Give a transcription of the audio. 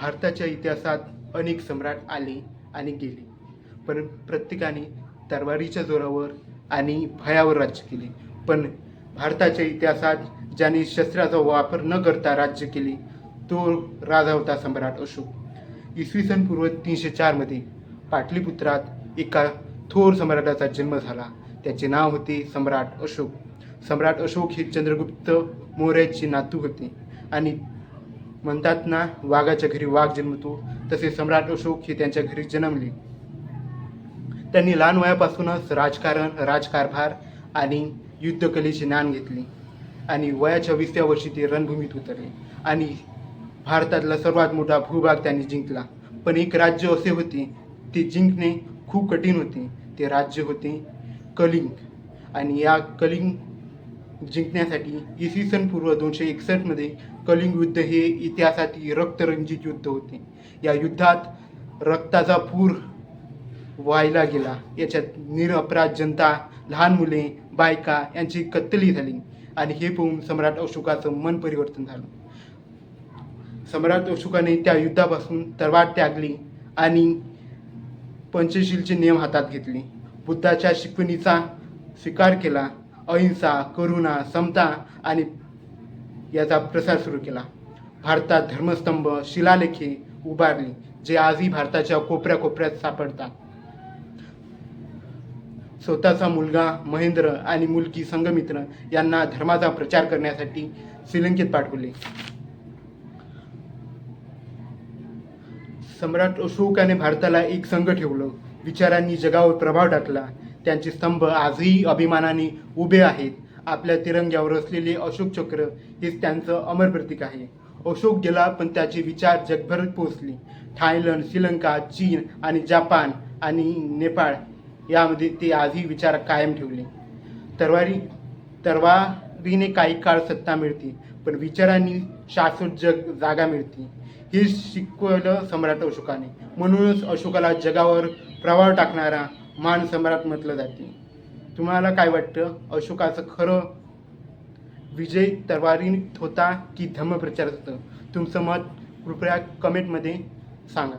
भारताच्या इतिहासात अनेक सम्राट आले आणि गेले. पण प्रत्येकाने तरवारीच्या जोरावर आणि भयावर राज्य केले. पण भारताच्या इतिहासात ज्याने शस्त्राचा वापर न करता राज्य केले तो राजा होता सम्राट अशोक. इसवी सन पूर्व तीनशे चारमध्ये पाटलीपुत्रात एका थोर सम्राटाचा जन्म झाला. त्याचे नाव होते सम्राट अशोक. सम्राट अशोक हे चंद्रगुप्त मौर्याचे नातू होते आणि म्हणतात ना वाघाच्या घरी वाघ जन्मतो. तसे सम्राट अशोक हे त्यांच्या घरी जन्मले. त्यांनी लहान वयापासूनच राजकारण राजकारभार आणि युद्धकलेचे ज्ञान घेतले. आणि वयाच्या विसव्या वर्षी ते रणभूमीत उतरले. आणि भारतातला सर्वात मोठा भूभाग त्यांनी जिंकला. पण एक राज्य असे होते ते जिंकणे खूप कठीण होते. ते राज्य होते कलिंग. आणि या कलिंग जिंकण्यासाठी इसवी सन पूर्व दोनशे एकसष्टमध्ये कलिंग युद्ध हे इतिहासातील रक्तरंजित युद्ध होते. या युद्धात रक्ताचा पूर व्हायला गेला. याच्यात निरअपराध जनता लहान मुले बायका यांची कत्तली झाली आणि हे पाहून सम्राट अशोकाचं मन परिवर्तन झालं. सम्राट अशोकाने त्या युद्धापासून तरवाट त्यागली आणि पंचशीलचे नियम हातात घेतले. बुद्धाच्या शिकवणीचा स्वीकार केला. अहिंसा करुणा समता आणि याचा प्रसार सुरू केला. भारतात धर्मस्तंभ शिलालेखे उभारली जे आजही भारताच्या कोपऱ्या कोपऱ्यात सापडतात. स्वतःचा मुलगा महेंद्र आणि मुलगी संगमित्र यांना धर्माचा प्रचार करण्यासाठी श्रीलंकेत पाठवले. सम्राट अशोकाने भारताला एक संघ ठेवलं. विचारांनी जगावर प्रभाव टाकला. त्यांचे स्तंभ आजही अभिमानाने उभे आहेत. आपल्या तिरंग्यावर असलेले अशोक चक्र हेच त्यांचं अमर प्रतीक आहे. अशोक गेला पण त्याचे विचार जगभर पोहोचले. थायलंड श्रीलंका चीन आणि जपान आणि नेपाळ यामध्ये ते आजही विचार कायम ठेवले. तरवारी तरवारीने काही काळ सत्ता मिळते पण विचारांनी शाश्वत जग जागा मिळते. हे शिकवलं सम्राट अशोकाने. म्हणूनच अशोकाला जगावर प्रभाव टाकणारा मान सम्राट म्हटलं जाते. तुम्हाला काय वाटतं? अशोकाचं खरं विजय तरवारीत होता की धम्मप्रचारात होतं तुमचं मत कृपया कमेंटमध्ये सांगा.